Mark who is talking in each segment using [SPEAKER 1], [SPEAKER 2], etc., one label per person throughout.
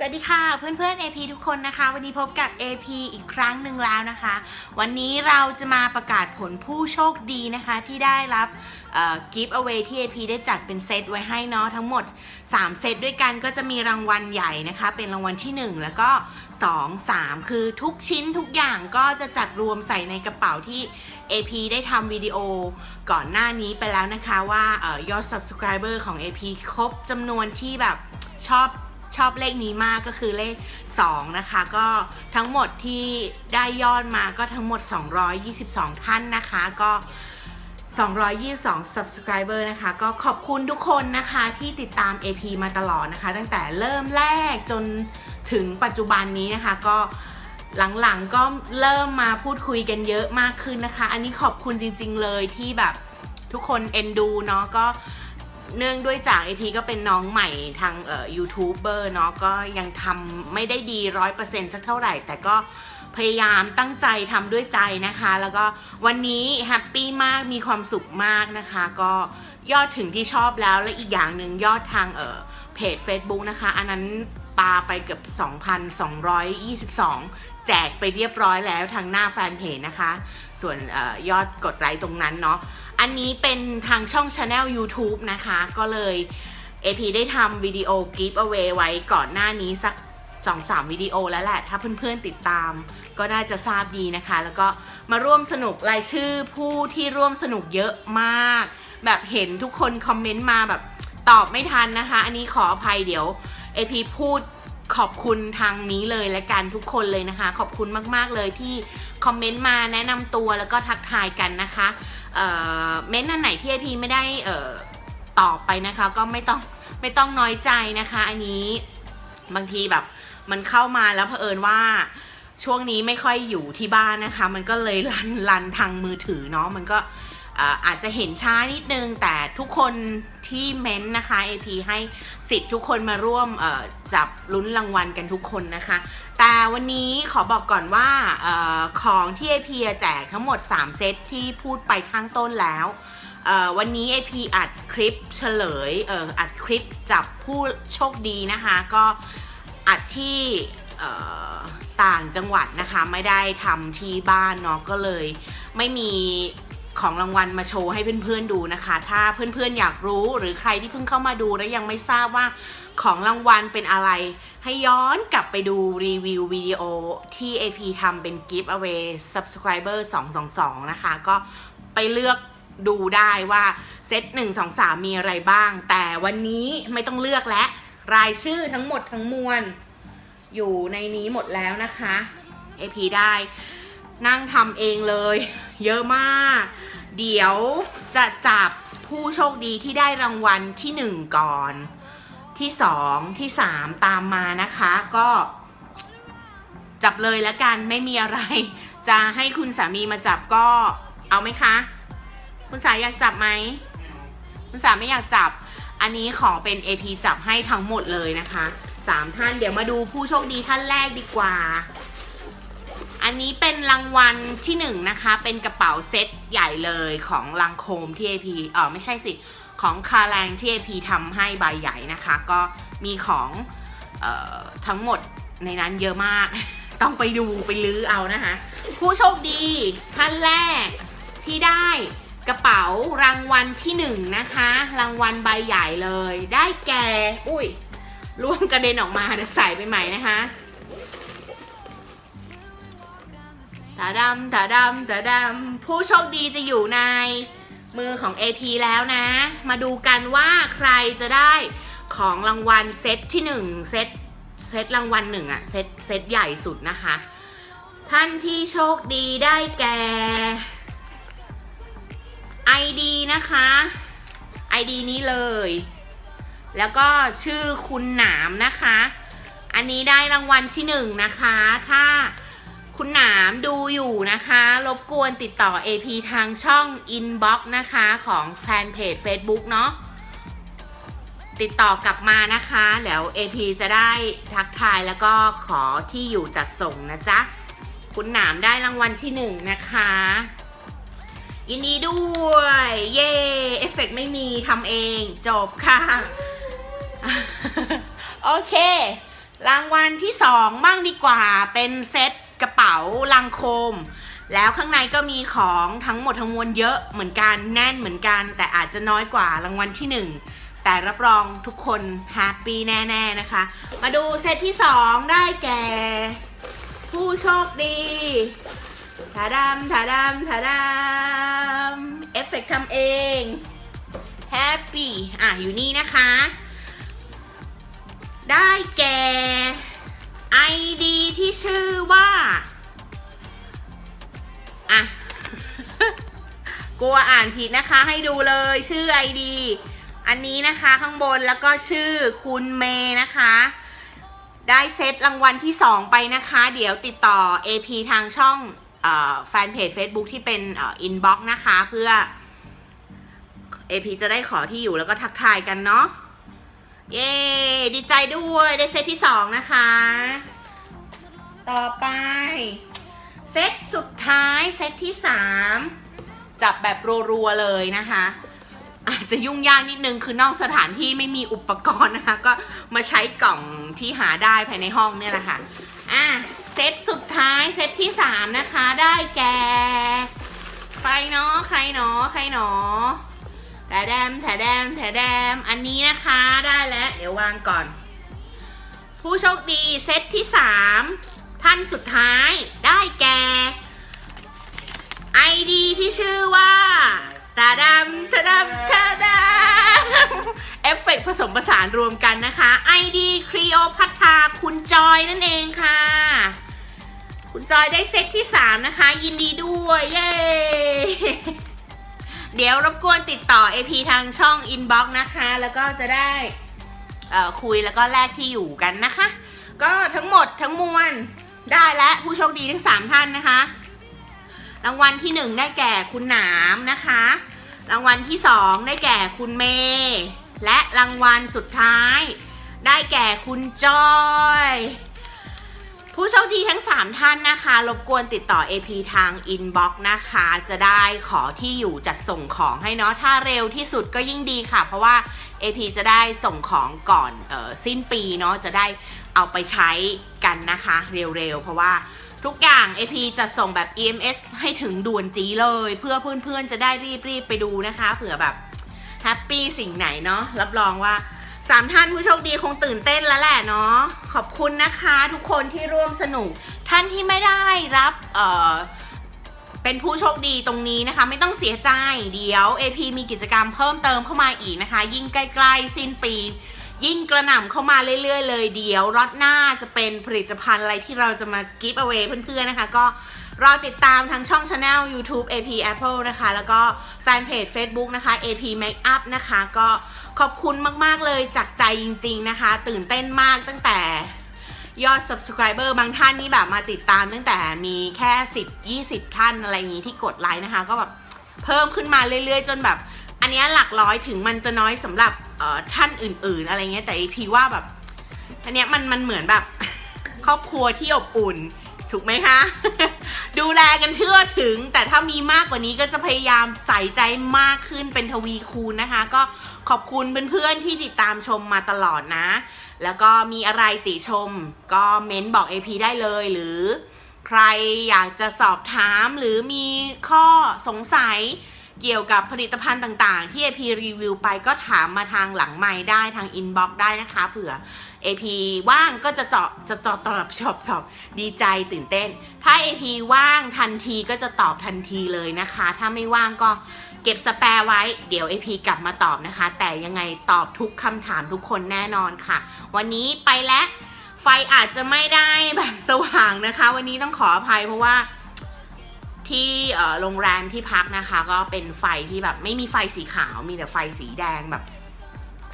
[SPEAKER 1] สวัสดีค่ะเพื่อนๆ AP ทุกคนนะคะ วันนี้พบกับ AP อีกครั้งหนึ่งแล้วนะคะ วันนี้เราจะมาประกาศผลผู้โชคดีนะคะ ที่ได้รับกิฟต์เอาไว้ที่ AP ได้จัดเป็นเซตไว้ให้เนาะทั้งหมด 3 เซตด้วยกันก็จะมีรางวัลใหญ่นะคะ เป็นรางวัลที่ 1 แล้วก็ 2 3 คือทุกชิ้นทุกอย่างก็จะจัดรวมใส่ในกระเป๋าที่ AP ได้ทำวิดีโอก่อนหน้านี้ไปแล้วนะคะ ว่าออยอด subscriber ของ AP ครบจำนวนที่แบบชอบ ชอบเลขนี้มากก็คือเลข 2 นะคะ ก็ทั้งหมดที่ได้ยอดมาก็ทั้งหมด 222 ท่านนะคะ ก็ 222 subscriber นะคะ ก็ขอบคุณทุกคนนะคะที่ติดตาม AP มาตลอดนะคะ ตั้งแต่เริ่มแรกจนถึงปัจจุบันนี้นะคะ ก็หลังๆก็เริ่มมาพูดคุยกันเยอะมากขึ้นนะคะ อันนี้ขอบคุณจริง ๆ เลยที่แบบทุกคนเอ็นดูเนาะก็ เนื่องด้วยจาก AP ก็เป็นน้องใหม่ทางเอ่อยูทูบเบอร์เนาะก็ยังทำไม่ได้ดีร้อยเปอร์เซ็นต์สักเท่าไหร่ แต่ก็พยายามตั้งใจทำด้วยใจนะคะ แล้วก็วันนี้แฮปปี้มากมีความสุขมากนะคะ ก็ยอดถึงที่ชอบแล้วและอีกอย่างหนึ่งยอดทางเอ่อเพจ Facebook นะคะ อันนั้นปาไปเกือบ 2,222 แจกไปเรียบร้อยแล้วทางหน้าแฟนเพจนะคะ ส่วนออยอดกดไลค์ตรงนั้นเนาะ อันนี้เป็นทางช่อง Channel YouTube นะคะ ก็เลย AP ได้ทำวิดีโอ Give Away ไว้ก่อนหน้านี้สัก 2-3 วิดีโอแล้วแหละ ถ้าเพื่อนๆติดตาม ก็น่าจะทราบดีนะคะ แล้วก็มาร่วมสนุกรายชื่อผู้ที่ร่วมสนุกเยอะมาก แบบเห็นทุกคนคอมเมนต์มาแบบตอบไม่ทันนะคะ อันนี้ขออภัยเดี๋ยว AP พูดขอบคุณทางนี้เลยและกันทุกคนเลยนะคะ ขอบคุณมากๆเลยที่คอมเมนต์มาแนะนำตัวแล้วก็ทักทายกันนะคะ เม้นต์อันไหนที่พีไม่ได้เออตอบไปนะคะ ก็ไม่ต้องไม่ต้องน้อยใจนะคะ อันนี้บางทีแบบมันเข้ามาแล้วเผอิญว่าช่วงนี้ไม่ค่อยอยู่ที่บ้านนะคะ มันก็เลยรันรันทางมือถือเนาะมันก็ อาจจะเห็นช้านิดนึง แต่ทุกคนที่เม้นต์นะคะ AP ให้สิทธิ์ทุกคนมาร่วมจับลุ้นรางวัลกันทุกคนนะคะ แต่วันนี้ขอบอกก่อนว่าออของที่ AP แจกทั้งหมด 3 เซตที่พูดไปข้างต้นแล้ววันนี้ AP อัดคลิปเฉลยอออัดคลิปจับผู้โชคดีนะคะ ก็อัดที่ต่างจังหวัดนะคะ ไม่ได้ทำที่บ้านเนาะก็เลยไม่มี ของรางวัลมาโชว์ให้เพื่อนๆดูนะคะ ถ้าเพื่อนๆอยากรู้หรือใครที่เพิ่งเข้ามาดูแล้วยังไม่ทราบว่าของรางวัลเป็นอะไร ให้ย้อนกลับไปดูรีวิววิดีโอที่ AP ทำเป็น Give Away Subscriber 222 นะคะ ก็ไปเลือกดูได้ว่าเซต1 2 3 มีอะไรบ้าง แต่วันนี้ไม่ต้องเลือกแล้วรายชื่อทั้งหมดทั้งมวล อยู่ในนี้หมดแล้วนะคะ AP ได้ นั่งทำเองเลย เยอะมาก เดี๋ยวจะจับผู้โชคดีที่ได้รางวัลที่ 1 ก่อน ที่สองที่สามตามมานะคะ ก็จับเลยแล้วกันไม่มีอะไร จะให้คุณสามีมาจับก็เอาไหมคะ คุณสาอยากจับไหมคุณสาไม่อยากจับ อันนี้ขอเป็น AP จับให้ทั้งหมดเลยนะคะสามท่านเดี๋ยวมาดูผู้โชคดีท่านแรกดีกว่า อันนี้เป็นรางวัลที่หนึ่งนะคะ เป็นกระเป๋าเซ็ตใหญ่เลยของลังโคมที่ AP เออไม่ใช่สิ ของคาแรงที่ AP ทำให้ใบใหญ่นะคะ ก็มีของออทั้งหมดในนั้นเยอะมาก ต้องไปดูไปลื้อเอานะคะ ผู้โชคดีท่านแรกที่ได้กระเป๋ารางวัลที่หนึ่งนะคะ รางวัลใบใหญ่เลย ได้แก่ อุ้ยล่วงกระเด็นออกมาเดี๋ยวใส่ไปใหม่นะคะ ตาดำตาดำตาดำผู้โชคดีจะอยู่ในมือของ AP แล้วนะ มาดูกันว่าใครจะได้ของรางวัลเซตที่ 1 เซตเซตรางวัลหนึ่งอะเซตเซตใหญ่สุดนะคะ ท่านที่โชคดีได้แก่ ID นะคะ ID นี้เลย แล้วก็ชื่อคุณหนามนะคะ อันนี้ได้รางวัลที่หนึ่งนะคะ ถ้า คุณหนามดูอยู่นะคะ รบกวนติดต่อ AP ทางช่อง Inbox นะคะของแฟนเพจ Facebook เนาะติดต่อกลับมานะคะ แล้ว AP จะได้ทักทายแล้วก็ขอที่อยู่จัดส่งนะจ๊ะ คุณหนามได้รางวัลที่หนึ่งนะคะ ยินดีด้วย เย้เอฟเฟกต์ไม่มีทำเองจบค่ะ โอเค รางวัลที่สองบ้างดีกว่าเป็นเซ็ต กระเป๋าลังโคม แล้วข้างในก็มีของทั้งหมดทั้งมวลเยอะเหมือนกันแน่นเหมือนกัน แต่อาจจะน้อยกว่ารางวัลที่หนึ่งแต่รับรองทุกคนแฮปปี้แน่ ๆ นะคะ มาดูเซตที่สองได้แก่ ผู้โชคดีถาดำถาดำถาดำเอฟเฟกต์ทำเองแฮปปี้อะ อยู่นี่นะคะ ได้แก่ ID ที่ชื่อ กลัวอ่านผิดนะคะให้ดูเลยชื่อ ID อันนี้นะคะข้างบนแล้วก็ชื่อคุณเมย์นะคะ ได้เซตรางวัลที่ 2 ไปนะคะ เดี๋ยวติดต่อ AP ทางช่องแฟนเพจ Facebook ที่เป็นอินบ็อกนะคะ เพื่อ AP จะได้ขอที่อยู่แล้วก็ทักทายกันเนาะเย้ดีใจด้วยได้เซตที่2นะคะ ต่อไป เซตสุดท้าย เซตที่3 จับแบบรัวๆเลยนะคะ อาจจะยุ่งยากนิดนึงคือนอกสถานที่ไม่มีอุปกรณ์นะคะ ก็มาใช้กล่องที่หาได้ภายในห้องเนี่ยแหละค่ะอะเซตสุดท้ายเซตที่3นะคะได้แก่ใครเนาะใครเนาะใครเนาะแถแดมแถแดมแถแดมอันนี้นะคะได้แล้วเดี๋ยววางก่อน ผู้โชคดีเซตที่3ท่านสุดท้ายได้แก่ ID ที่ชื่อว่าตาดำตาดำตาดำเอฟเฟกผสมผสานรวมกันนะคะ ID ครีโอพัทาคุณจอยนั่นเองค่ะ คุณจอยได้เซตที่ 3 นะคะ ยินดีด้วย เย้ เดี๋ยวรบกวนติดต่อ AP ทางช่อง Inbox นะคะ แล้วก็จะได้คุยแล้วก็แลกที่อยู่กันนะคะ ก็ทั้งหมดทั้งมวลได้และผู้โชคดีทั้ง 3 ท่านนะคะ รางวัลที่ 1 ได้แก่คุณหนามนะคะ รางวัลที่ 2 ได้แก่คุณเมย์และรางวัลสุดท้าย ได้แก่คุณจอย ผู้โชคดีทั้ง 3 ท่านนะคะ รบกวนติดต่อ AP ทาง Inbox นะคะ จะได้ขอที่อยู่จัดส่งของให้เนาะถ้าเร็วที่สุดก็ยิ่งดีค่ะ เพราะว่า AP จะได้ส่งของก่อนออสิ้นปีเนาะจะได้เอาไปใช้กันนะคะ เร็วๆ เพราะว่า ทุกอย่าง AP จะส่งแบบ EMS ให้ถึงด่วนจีเลย เพื่อเพื่อนๆจะได้รีบๆไปดูนะคะเผื่อแบบแฮปปี้สิ่งไหนเนาะรับรองว่าสามท่านผู้โชคดีคงตื่นเต้นแล้วแหละเนาะขอบคุณนะคะทุกคนที่ร่วมสนุก ท่านที่ไม่ได้รับเอ่อเป็นผู้โชคดีตรงนี้นะคะ ไม่ต้องเสียใจเดี๋ยว AP มีกิจกรรมเพิ่มเติมเข้ามาอีกนะคะ ยิ่งใกล้ๆสิ้นปี ยิ่งกระหน่ำเข้ามาเรื่อยๆ เลยเดี๋ยวรอดหน้าจะเป็นผลิตภัณฑ์อะไรที่เราจะมากิฟต์เอาไว้เพื่อนๆนะคะ ก็รอติดตามทางช่องช anel YouTube AP Apple นะคะ แล้วก็แฟนเพจ Facebook นะคะ AP Makeup นะคะ ก็ขอบคุณมากๆเลยจากใจจริง ๆนะคะ ตื่นเต้นมากตั้งแต่ยอด subscriber บางท่านนี่แบบมาติดตามตั้งแต่มีแค่ 10 20 ท่านอะไรอย่างนี้ที่กดไลค์นะคะ ก็แบบเพิ่มขึ้นมาเรื่อยๆ จนแบบ อันนี้หลักร้อยถึงมันจะน้อยสำหรับ ท่านอื่น ๆ อะไรเงี้ยแต่ AP ว่าแบบอันเนี้ยมันมันเหมือนแบบครอบครัวที่อบอุ่นถูกไหมคะ ดูแลกันเทื่อถึง แต่ถ้ามีมากกว่านี้ก็จะพยายามใส่ใจมากขึ้นเป็นทวีคูณนะคะ ก็ขอบคุณเพื่อนๆที่ติดตามชมมาตลอดนะ แล้วก็มีอะไรติชม ก็เม้นบอก AP ได้เลยหรือ ใครอยากจะสอบถามหรือมีข้อสงสัย เกี่ยวกับผลิตภัณฑ์ต่างๆ ที่ AP รีวิวไปก็ถามมาทางหลังไม้ได้ทางอินบ็อกซ์ได้นะคะ เผื่อ AP ว่างก็จะเจาะจะตอบตอบชอบชอบดีใจตื่นเต้น ถ้า AP ว่างทันทีก็จะตอบทันทีเลยนะคะ ถ้าไม่ว่างก็เก็บสแปร์ไว้ เดี๋ยว AP กลับมาตอบนะคะ แต่ยังไงตอบทุกคำถามทุกคนแน่นอนค่ะ วันนี้ไปแล้วไฟอาจจะไม่ได้แบบสว่างนะคะ วันนี้ต้องขออภัยเพราะว่า ที่โรงแรมที่พักนะคะ ก็เป็นไฟที่แบบไม่มีไฟสีขาวมีแต่ไฟสีแดงแบบ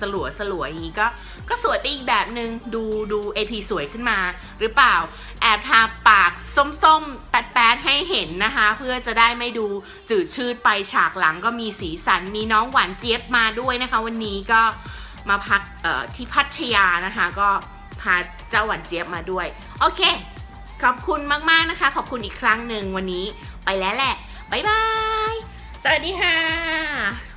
[SPEAKER 1] สลัวสลัวอย่างนี้ก็ก็สวยไปอีกแบบหนึง่งดูดู AP สวยขึ้นมา หรือเปล่า แอบทาปากส้มๆ แป๊ดๆ ให้เห็นนะคะ เพื่อจะได้ไม่ดูจืดชืดไปฉากหลังก็มีสีสันมีน้องหวานเจี๊ยบมาด้วยนะคะ วันนี้ก็มาพักที่พัทยานะคะ ก็พาเจ้าหวานเจี๊ยบมาด้วย โอเค ขอบคุณมากๆนะคะ ขอบคุณอีกครั้งหนึ่งวันนี้ ไปแล้วแหละ บ๊ายบาย สวัสดีค่ะ